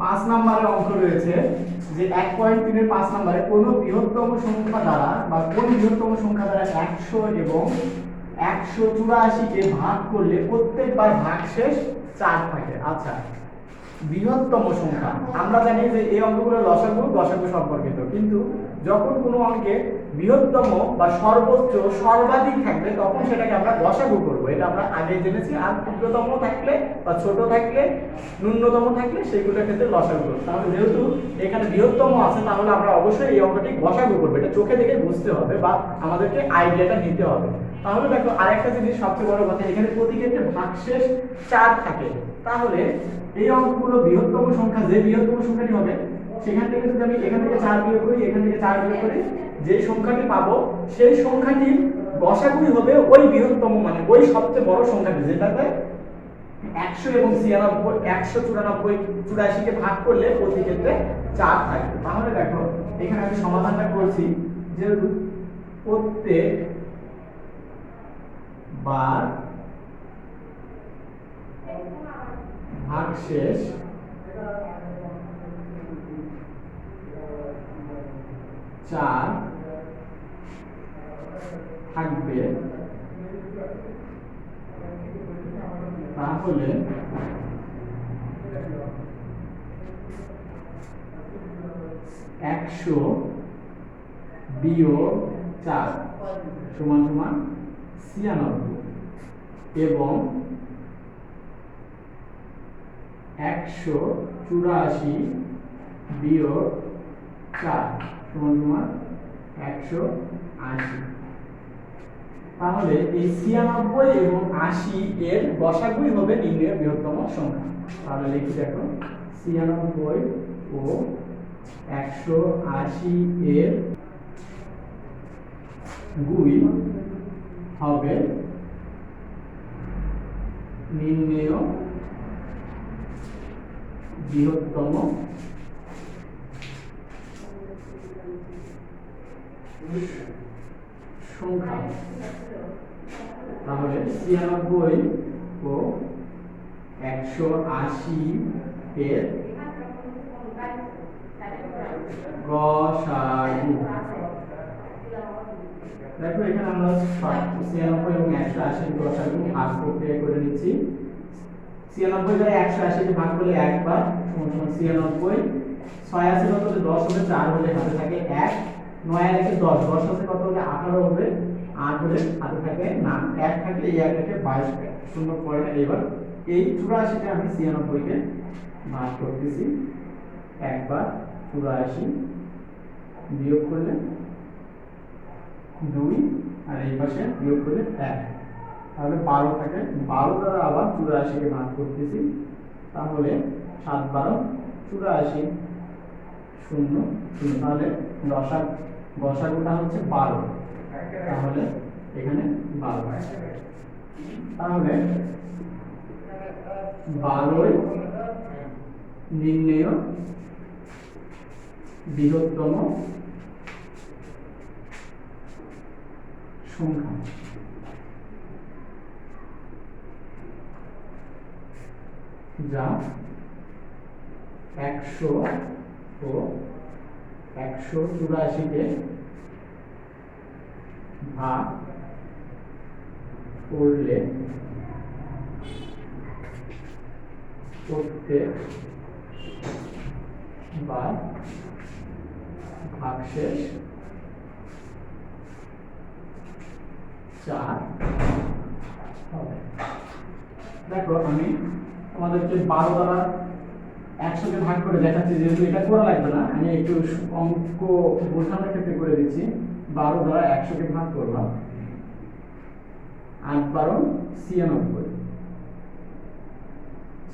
পাঁচ নম্বরের অঙ্ক রয়েছে যে এক পয়েন্ট তিনের পাঁচ নম্বরে কোন বৃহত্তম সংখ্যা দ্বারা বা কোন বৃহত্তম সংখ্যা দ্বারা একশো এবং একশো চুরাশিকে ভাগ করলে প্রত্যেকবার ভাগ শেষ চার থাকে। আচ্ছা বৃহত্তম সংখ্যা। আমরা জানি যে এই অঙ্কগুলো লসাগু দশাগু সম্পর্কিত। কিন্তু যখন কোনো অঙ্কে বৃহত্তম বা সর্বোচ্চ সর্বাধিক থাকবে তখন সেটাকে আমরা লসাগু করব। এটা আমরা আগে জেনেছি। আর ক্ষুদ্রতম থাকলে বা ছোট থাকলে, ন্যূনতম থাকলে সেগুলোর ক্ষেত্রে লসাগু করব। তাহলে যেহেতু এখানে বৃহত্তম আছে, তাহলে আমরা অবশ্যই এই অঙ্কটি লসাগু করব। এটা চোখে দেখে বুঝতে হবে বা আমাদেরকে আইডিয়াটা নিতে হবে। তাহলে দেখো, আরেকটা জিনিস সবচেয়ে বড় কথা, এখানে প্রতি ক্ষেত্রে ভাগশেষ চার থাকে। তাহলে এই অঙ্কগুলো বৃহত্তম সংখ্যা, যে বৃহত্তম সংখ্যাটি হবে সেখান থেকে যদি আমি এখান থেকে চার বিয়োগ করি, এখান থেকে চার বিয়োগ করি, যে সংখ্যাটি পাবো, সেই সংখ্যাটি গসাগুই হবে ওই বৃহত্তম মানে ওই সবচেয়ে বড় সংখ্যাটি, যেটাতে একশো এবং ছিয়ানব্বই, একশো চুরানব্বই, চুরাশিকে ভাগ করলে প্রতি ক্ষেত্রে চার থাকবে। তাহলে দেখো, এখানে আমি সমাধানটা করছি যে প্রত্যেক বার ভাগশেষ চার থাকবে। তাহলে একশো বিয়োগ চার সমান সমান ছিয়ানব্বই এবং একশো চুরাশি বিয়োগ চার। একশো আশি। তাহলে এই ছিয়ানব্বই এবং আশি এর গসাগুই হবে নির্ণয়ের বৃহত্তম সংখ্যা। তাহলে লিখি দেখো, ছিয়ানব্বই ও একশো আশি এর গুই হবে নির্ণেয় বৃহত্তম সংখ্যা তাহলে ছিয়ানব্বই ও একশো আশি এর গসাগু দেখো, এখানে আমরা ছিয়ানব্বই এবং একশো আশি গসাগু ভাগ প্রক্রিয়া করে নিচ্ছি। ছিয়ানব্বই দ্বারা একশো আশিকে ভাগ করলে একবার সমান ছিয়ানব্বই। ছয় আছে হলে দশ হবে চার হলে হাতে থাকে এক। নয় আর দশ দশ আছে কত হলে? আঠারো হবে। আট হলে হাতে থাকে না এক থাকলে এই এক একে বাইশ হবে শূন্য পরে না এবার এই চুরাশিতে আমি ছিয়ানব্বইকে ভাগ করতেছি। একবার চুরাশি বিয়োগ করলে দুই, আর এই পাশে বিয়োগ করলে এক। তাহলে বারো থাকে। বারো দ্বারা আবার চুরাশিকে ভাগ করতেছি। তাহলে সাত বারো, চুরাশি শূন্য শূন্য। তাহলে দশা গসাগুটা হচ্ছে বারো। তাহলে এখানে বারো। তাহলে বারোই নির্ণেয় বৃহত্তম সংখ্যা। যা একশো ও একশো চুরাশিকে ভাগ করলে প্রত্যেক বা ভাগশেষ চার হবে। দেখো আমি তোমাদেরকে বারো দ্বারা একশোকে ভাগ করে দেখাচ্ছি, যেহেতু এটা করা লাগবে না, আমি একটু অঙ্ক বোঝানোর ক্ষেত্রে করে দিচ্ছি। বারো দ্বারা একশোকে ভাগ করলাম। আট বারো, ছিয়ানব্বই।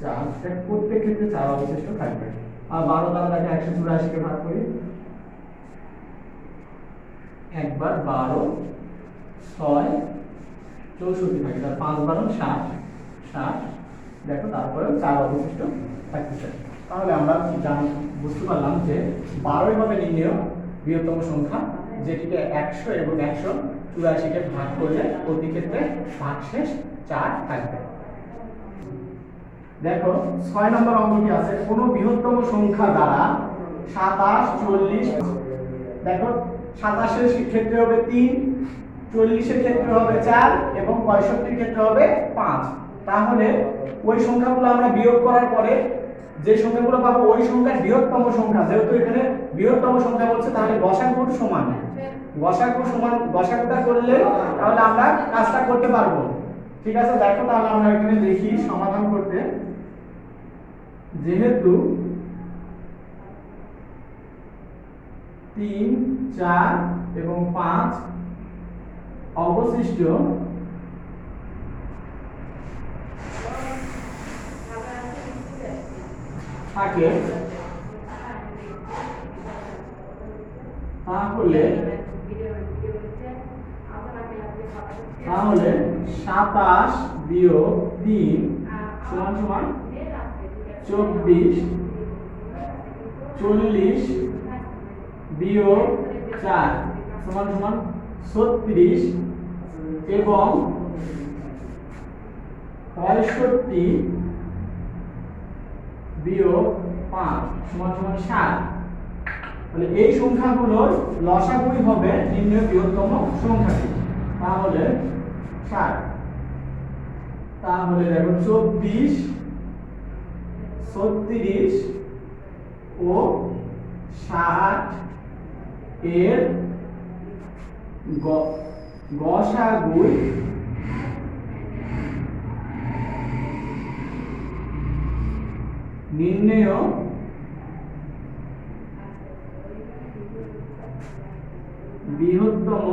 চার প্রত্যেক ক্ষেত্রে চার অবশিষ্ট থাকবে। আর বারো দ্বারা দেখে একশো চুরাশিকে ভাগ করি। একবার বারো, ছয়, চৌষট্টি থাকে, তার পাঁচ বারো, ষাট। ষাট, দেখো তারপরে চার অবশিষ্ট থাকতেছে তাহলে আমরা জান, বুঝতে পারলাম যে বারোই হবে নির্ণেয় বৃহত্তম সংখ্যা, যেটিকে একশো এবং একশো চুরাশিকে ভাগ করলে প্রতি ক্ষেত্রে ভাগশেষ চার থাকবে। দেখো, ছয় নম্বর অঙ্কটি আছে, কোন বৃহত্তম সংখ্যা দ্বারা সাতাশ, চল্লিশ, দেখো, সাতাশের ক্ষেত্রে হবে তিন, চল্লিশের ক্ষেত্রে হবে চার এবং পঁয়ষট্টির ক্ষেত্রে হবে পাঁচ। তাহলে ওই সংখ্যাগুলো আমরা বিয়োগ করার পরে যে সংখ্যাগুলো পাবো, ওই সংখ্যার বৃহত্তম সংখ্যা, যেহেতু এখানে বৃহত্তম সংখ্যা বলছে, তাহলে গসাগুর সমান। গসাগু সমান গসাগুটা করলে তাহলে আমরা কাজটা করতে পারব। ঠিক আছে, দেখো তাহলে আমরা এখানে দেখি সমাধান করতে। যেহেতু তিন, চার এবং পাঁচ অবশিষ্ট থাকে, তাহলে তাহলে সাতাশ বিয়োগ তিন সমান সমান চব্বিশ, চল্লিশ বিয়োগ চার সমান সমান ছত্রিশ এবং পঁয়ষট্টি বিয়োগ পাঁচ, সমান সমান সাত। তাহলে এই সংখ্যাগুলোর লসাগুই হবে নির্ণয় বৃহত্তম সংখ্যাটি। তাহলে ষাট। তাহলে দেখো চব্বিশ, ছত্রিশ ও ষাট এর গসাগুই নির্ণয় বৃহত্তম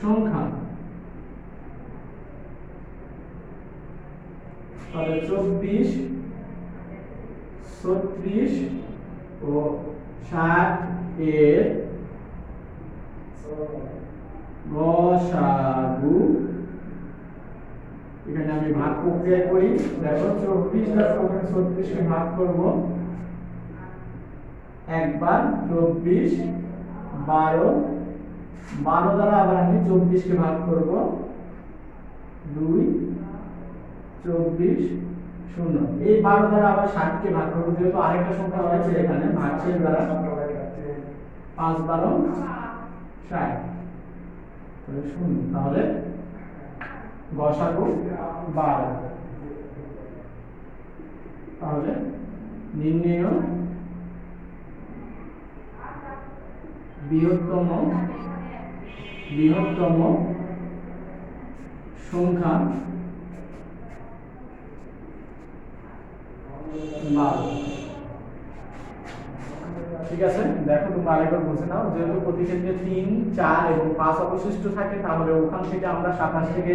সংখ্যা। তাহলে চব্বিশ ছত্রিশ ও ষাট এর গসাগু এখানে আমি ভাগ প্রক্রিয়া করি। দেখো চব্বিশ দ্বারা প্রথমে ছত্রিশকে ভাগ করব। একবার চব্বিশ, বারো বারো দ্বারা আবার আমি চব্বিশকে ভাগ করব। দুই, চব্বিশ, শূন্য। এই বারো দ্বারা আবার ষাটকে ভাগ করব, যেহেতু আরেকটা সংখ্যা রয়েছে এখানে ভাগশেষ দ্বারা। পাঁচ, বারো, ষাট। তাহলে শূন্য। তাহলে গসাগু বারো তাহলে নির্ণয় বৃহত্তম বৃহত্তম সংখ্যা ঠিক আছে? দেখো তোমরা আরেকবার বুঝে নাও, যেহেতু প্রতি ক্ষেত্রে তিন, চার এবং পাঁচ অবশিষ্ট থাকে, তাহলে ওখান থেকে আমরা সাতাশ থেকে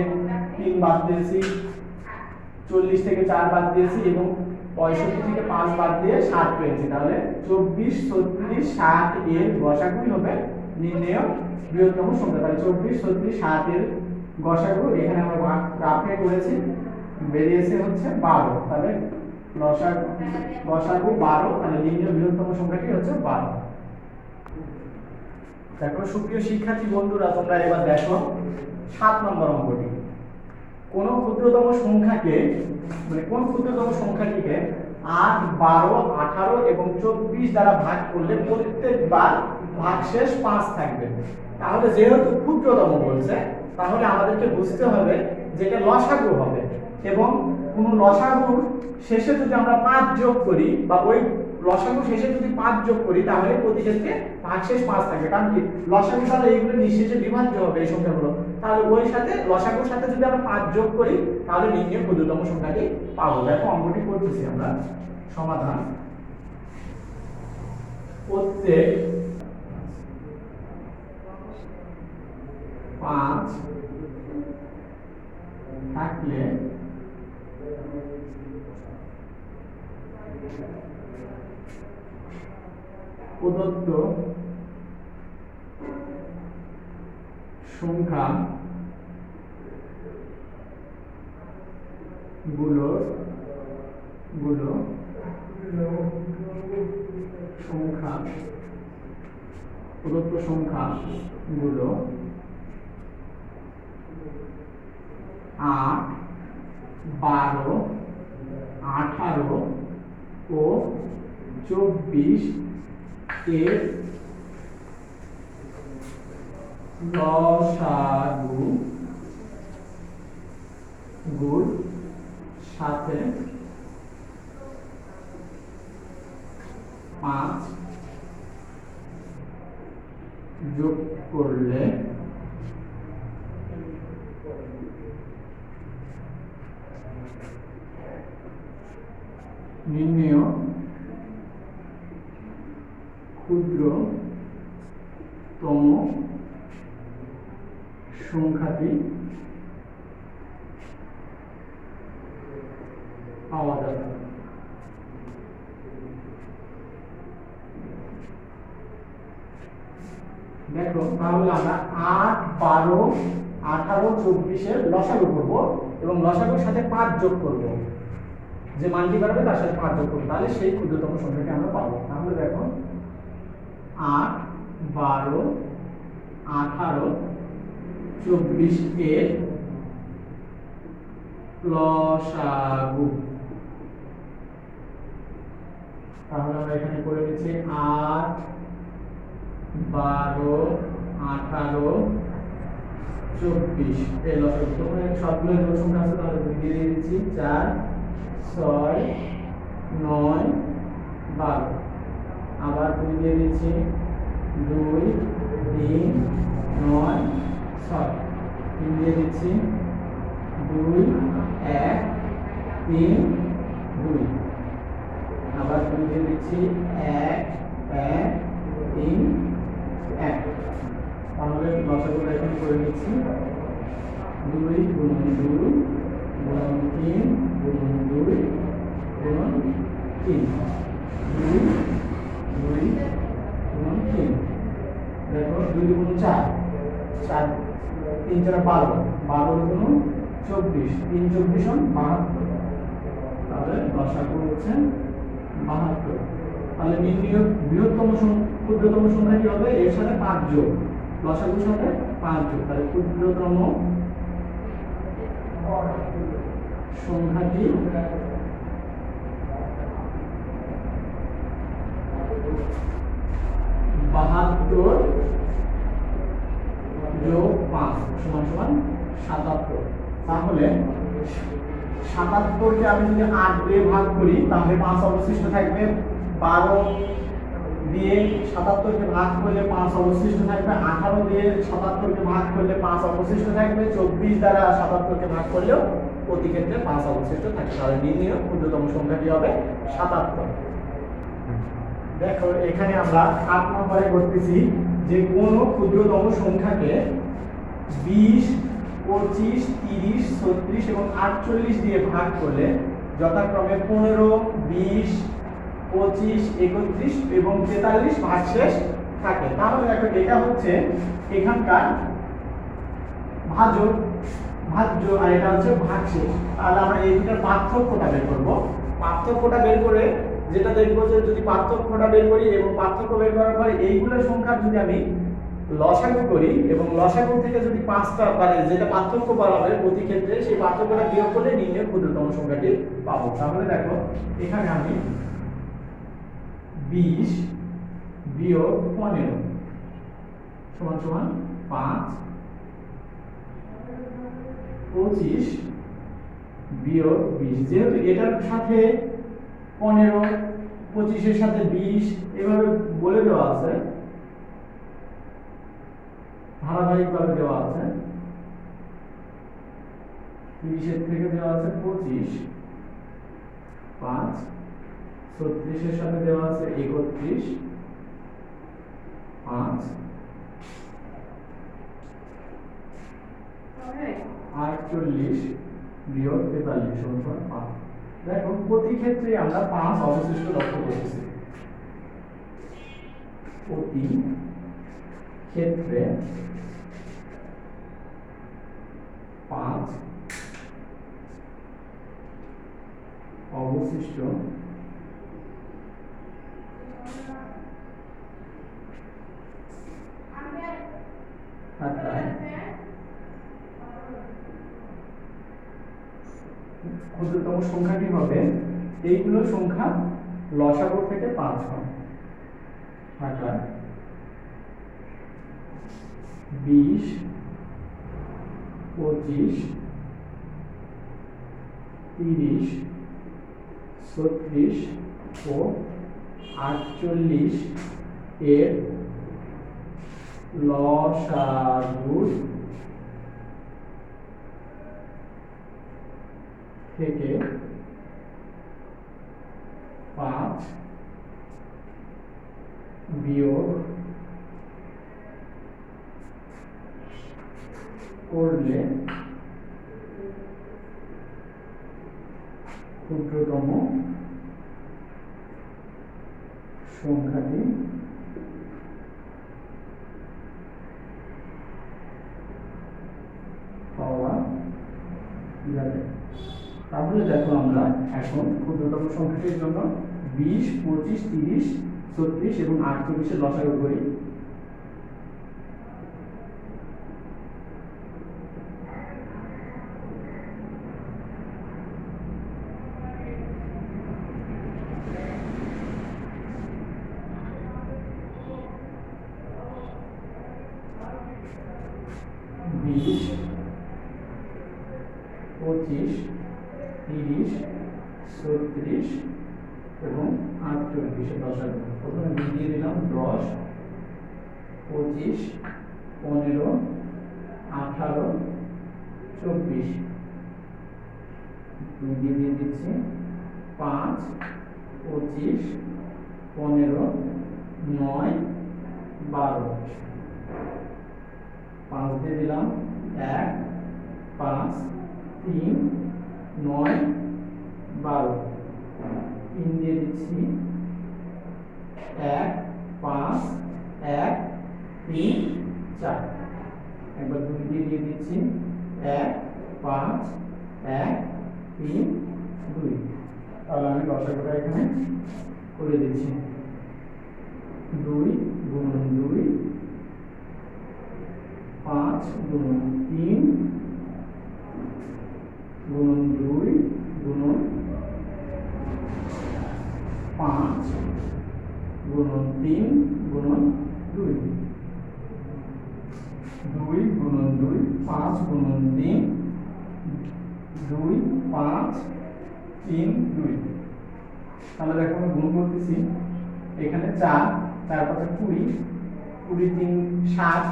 তিন বাদ দিয়েছি, চল্লিশ থেকে চার বাদ দিয়েছি এবং পঁয়ষট্টি থেকে পাঁচ বাদ দিয়ে ষাট পেয়েছি। তাহলে চব্বিশ, ছত্রিশ ষাট এর গসাগুই হবে নির্ণয় বৃহত্তম সংখ্যা। তাহলে চব্বিশ, ছত্রিশ ষাট এর গসাগু, এখানে আমরা গ্রাফে করেছি, বেরিয়েছে হচ্ছে বারো। তাহলে গসাগু বারো, তাহলে নির্ণয় বৃহত্তম সংখ্যাটি হচ্ছে বারো। দেখো সুপ্রিয় শিক্ষার্থী বন্ধুরা, তোমরা এবার দেখো সাত নম্বর অঙ্কটি। কোন ক্ষুদ্রতম সংখ্যাকে মানে কোন ক্ষুদ্রতম সংখ্যাটিকে আট, বারো, আঠারো এবং চব্বিশ দ্বারা ভাগ করলে প্রত্যেকবার ভাগশেষ পাঁচ থাকবে। তাহলে যেহেতু ক্ষুদ্রতম বলছে, তাহলে আমাদেরকে বুঝতে হবে যেটা লসাগু হবে এবং কোন লসাগুর শেষে যদি আমরা পাঁচ যোগ করি বা ওই লসাগু শেষে যদি পাঁচ যোগ করি, তাহলে প্রতি ক্ষেত্রে ভাগশেষ পাঁচ থাকবে। কারণ কি, লসাগু দ্বারা এইগুলো নিঃশেষে বিভাজ্য হবে এই সংখ্যাগুলো। তাহলে ওই সাথে লসাগুর সাথে যদি আমরা পাঁচ যোগ করি, তাহলে নির্ণয় ক্ষুদ্রতম সংখ্যাটি পাবো। দেখো অঙ্কটি করতেছি আমরা। সমাধান। প্রত্যেক পাঁচ থাকলে প্রদত্ত সংখ্যা গুলো গুলো সংখ্যা প্রদত্ত সংখ্যা গুলো আট বারো আঠারো ও চব্বিশ এর লসাগু গুড় সাথে পাঁচ যোগ করলে নির্ণয় ক্ষুদ্রতম সংখ্যাটি পাওয়া যাবে। দেখো, তাহলে আমরা আট, বারো, আঠারো, চব্বিশের লসাগু করব এবং লসাগুর সাথে পাঁচ যোগ করব। যে মানটি বাড়বে, তার সাথে পাঁচ যোগ করব। তাহলে সেই ক্ষুদ্রতম সংখ্যাটি আমরা পাবো। তাহলে দেখো, আট, বারো, আঠারো চব্বিশ এর লসাগু। তাহলে আমরা এখানে করে দিচ্ছি আট, বারো, আঠারো, চব্বিশ। এই লসাগু। সবগুলো জোড় সংখ্যা আছে তাহলে দিয়ে দিচ্ছি, চার, ছয়, নয়, বারো। আবার দুই দিয়ে দিচ্ছি দুই, তিন, নয় ছয়। তিন দিয়ে দিচ্ছি। দুই, এক, তিন, দুই। আবার দুই দিয়ে দিচ্ছি। এক এক, তিন, এক। তাহলে লসাগুলো এখানে করে নিচ্ছি। দুই গুণন দুই গুণন তিন গুণন দুই গুণন তিন। দুই দুই গুণন তিন। দেখো, দুই গুণ চার। চার তিন চার বারো। বারো গুণ চব্বিশ। তিন চব্বিশ হন বাহাত্তর। তাহলে লসাগু হচ্ছে বাহাত্তর। তাহলে নির্ণয় বৃহত্তম ক্ষুদ্রতম সংখ্যা কি হবে? এর সাথে পাঁচ যোগ। লসাগুর সাথে পাঁচ যোগ। তাহলে ক্ষুদ্রতম সংখ্যাটি বাহাত্তর যোগ পাঁচ সমান সমান সাতাত্তর। তাহলে সাতাত্তরকে আমি যদি আট দিয়ে ভাগ করি, তাহলে পাঁচ অবশিষ্ট থাকবে বারো দিয়ে সাতাত্তরকে ভাগ করলে পাঁচ অবশিষ্ট থাকবে, আঠারো দিয়ে সাতাত্তরকে ভাগ করলে পাঁচ অবশিষ্ট থাকবে, চব্বিশ দ্বারা সাতাত্তরকে ভাগ করলেও প্রতি ক্ষেত্রে পাঁচ অবশিষ্ট থাকবে তাহলে নির্ণয় ক্ষুদ্রতম সংখ্যাটি হবে? সাতাত্তর। দেখো, এখানে আমরা আট নম্বরে করতেছি। যে কোনো ক্ষুদ্রতম সংখ্যাকে বিশ, পঁচিশ, তিরিশ, ছত্রিশ এবং আটচল্লিশ দিয়ে ভাগ করলে যথাক্রমে পনেরো, বিশ, পঁচিশ, একত্রিশ এবং তেতাল্লিশ ভাগশেষ থাকে। তাহলে দেখো এটা হচ্ছে এখানকার ভাজক, ভাজ্য, আর এটা হচ্ছে ভাগশেষ। তাহলে আমরা এই দুটার পার্থক্যটা বের করব। পার্থক্যটা বের করে যেটা দেখব যে যদি পার্থক্যটা বের করি এবং পার্থক্য বের করার পরে এইগুলোর সংখ্যা যদি আমি লসাগু করি এবং লসাগু থেকে যদি পাঁচটা মানে যেটা পার্থক্য বলা হবে প্রতি ক্ষেত্রে, সেই পার্থক্যটা বিয়োগ করলে নির্ণয় ক্ষুদ্রতম সংখ্যাটি পাবো। তাহলে দেখো, এখানে আমি বিশ বিয়োগ পনেরো সমান সমান পাঁচ, পঁচিশ বিয়োগ বিশ। যেহেতু এটার সাথে পনেরো পঁচিশের সাথে বিশ এভাবে বলে দেওয়া আছে। ধারাবাহিকভাবে দেওয়া আছে। তিরিশের থেকে দেওয়া আছে পঁচিশ। পাঁচ ছত্রিশের সাথে দেওয়া আছে একত্রিশ। পাঁচ। আটচল্লিশ বিয়োগ তেতাল্লিশ সমান পাঁচ। দেখো প্রতি ক্ষেত্রে আমরা পাঁচ অবশিষ্ট লক্ষ্য করতেছি। প্রতি ক্ষেত্রে পাঁচ অবশিষ্ট থাকায় ক্ষুদ্রতম সংখ্যাটি হবে, এইগুলো সংখ্যা লসাগু থেকে পাঁচ হয়। বিশ, পঁচিশ, তিরিশ, ছত্রিশ ও আটচল্লিশ এর লসাগুর থেকে পাঁচ বিয়োগ করলে ক্ষুদ্রতম সংখ্যাটি পাওয়া যাবে তাহলে দেখো আমরা এখন ক্ষুদ্রতম সংখ্যাটির জন্য বিশ পঁচিশ তিরিশ ছত্রিশ এবং আটচল্লিশের লসাগু করি বিশ পঁচিশ তিরিশ ছত্রিশ এবং আটচল্লিশে দশাগু প্রথমে দুই দিয়ে দিলাম দশ পঁচিশ পনেরো, আঠারো, চব্বিশ। দিয়ে দিয়ে দিচ্ছি। পাঁচ, পঁচিশ, পনেরো, নয়, বারো। পাঁচ দিয়ে দিলাম এক, পাঁচ, তিন, নয়, বারো। তিন দিয়ে দিচ্ছি। এক, পাঁচ, এক তিন চার। একবার দুই দিয়ে দিয়ে দিচ্ছি। এক, পাঁচ, এক, তিন, দুই। তাহলে আমি লসাগুটা এখানে করে দিচ্ছি। দুই গুণন দুই, পাঁচ গুণন তিন, গুণন দুই, গুণন পাঁচ, গুণন তিন, গুণন দুই দুই গুণন দুই গুণন তিন, দুই, পাঁচ, তিন, দুই। তাহলে দেখো আমি গুণ করতেছি। এখানে চার পাঁচে কুড়ি কুড়ি তিন সাত,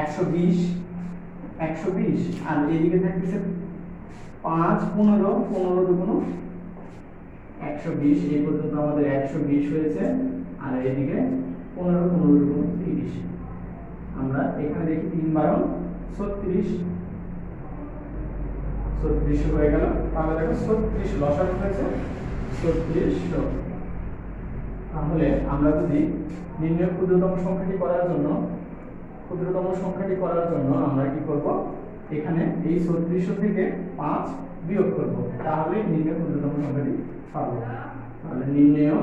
একশো বিশ একশো বিশ। আর এদিকে থাকতেছে পাঁচ, পনেরো পনেরো দুগুণ একশো বিশ। এই পর্যন্ত আমাদের একশো বিশ হয়েছে। আর এদিকে পনেরো পনেরো দুগুণ তিরিশ। আমরা এখানে দেখি তিন বারো, ছত্রিশ ছত্রিশ হয়ে গেল। তাহলে দেখো ছত্রিশ লসাগু হয়েছে। ছত্রিশ তাহলে আমরা যদি নির্ণয় ক্ষুদ্রতম সংখ্যাটি করার জন্য, ক্ষুদ্রতম সংখ্যাটি করার জন্য আমরা কি করব? এখানে এই ছত্রিশশো থেকে পাঁচ বিয়োগ করব। তাহলে নির্ণয় ক্ষুদ্রতম সংখ্যাটি পাবো। তাহলে নির্ণয়।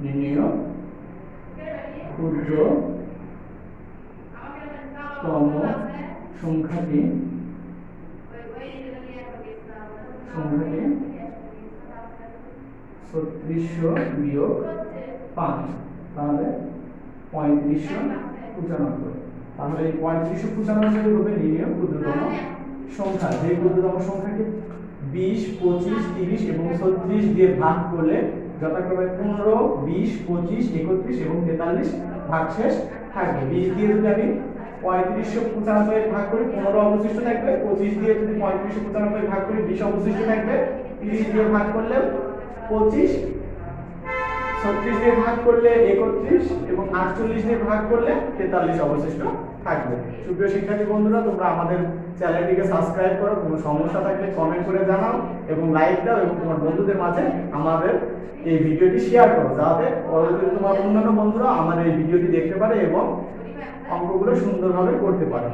নির্ণয়। ক্ষুদ্রতম সংখ্যাটি সংখ্যাটি ছত্রিশশো বিয়োগ পাঁচ। তাহলে পঁয়ত্রিশশো পঁচানব্বই। তাহলে এই পঁয়ত্রিশশো পঁচানব্বই হবে নির্ণয় ক্ষুদ্রতম সংখ্যা। যে ক্ষুদ্রতম সংখ্যাকে বিশ, পঁচিশ, তিরিশ এবং ছত্রিশ দিয়ে ভাগ করলে যথাক্রমে পনেরো, বিশ, পঁচিশ, একত্রিশ এবং তেতাল্লিশ ভাগশেষ থাকবে। বিশ দিয়ে যদি আমি পঁয়ত্রিশশো পঁচানব্বই ভাগ করি পনেরো অবশিষ্ট থাকবে, পঁচিশ দিয়ে যদি পঁয়ত্রিশশো পঁচানব্বই ভাগ করি বিশ অবশিষ্ট থাকবে, তিরিশ দিয়ে ভাগ করলে পঁচিশ, ছত্রিশ দিয়ে ভাগ করলে একত্রিশ এবং আটচল্লিশ দিয়ে ভাগ করলে তেতাল্লিশ অবশিষ্ট থাকবে। সুপ্রিয় শিক্ষার্থী বন্ধুরা, তোমরা আমাদের চ্যানেলটিকে সাবস্ক্রাইব করো, কোনো সমস্যা থাকলে কমেন্ট করে জানাও এবং লাইক দাও এবং তোমার বন্ধুদের মাঝে আমাদের এই ভিডিওটি শেয়ার করো, যাতে পরবর্তীতে তোমার অন্যান্য বন্ধুরা আমাদের এই ভিডিওটি দেখতে পারে এবং অঙ্কগুলো সুন্দরভাবে করতে পারে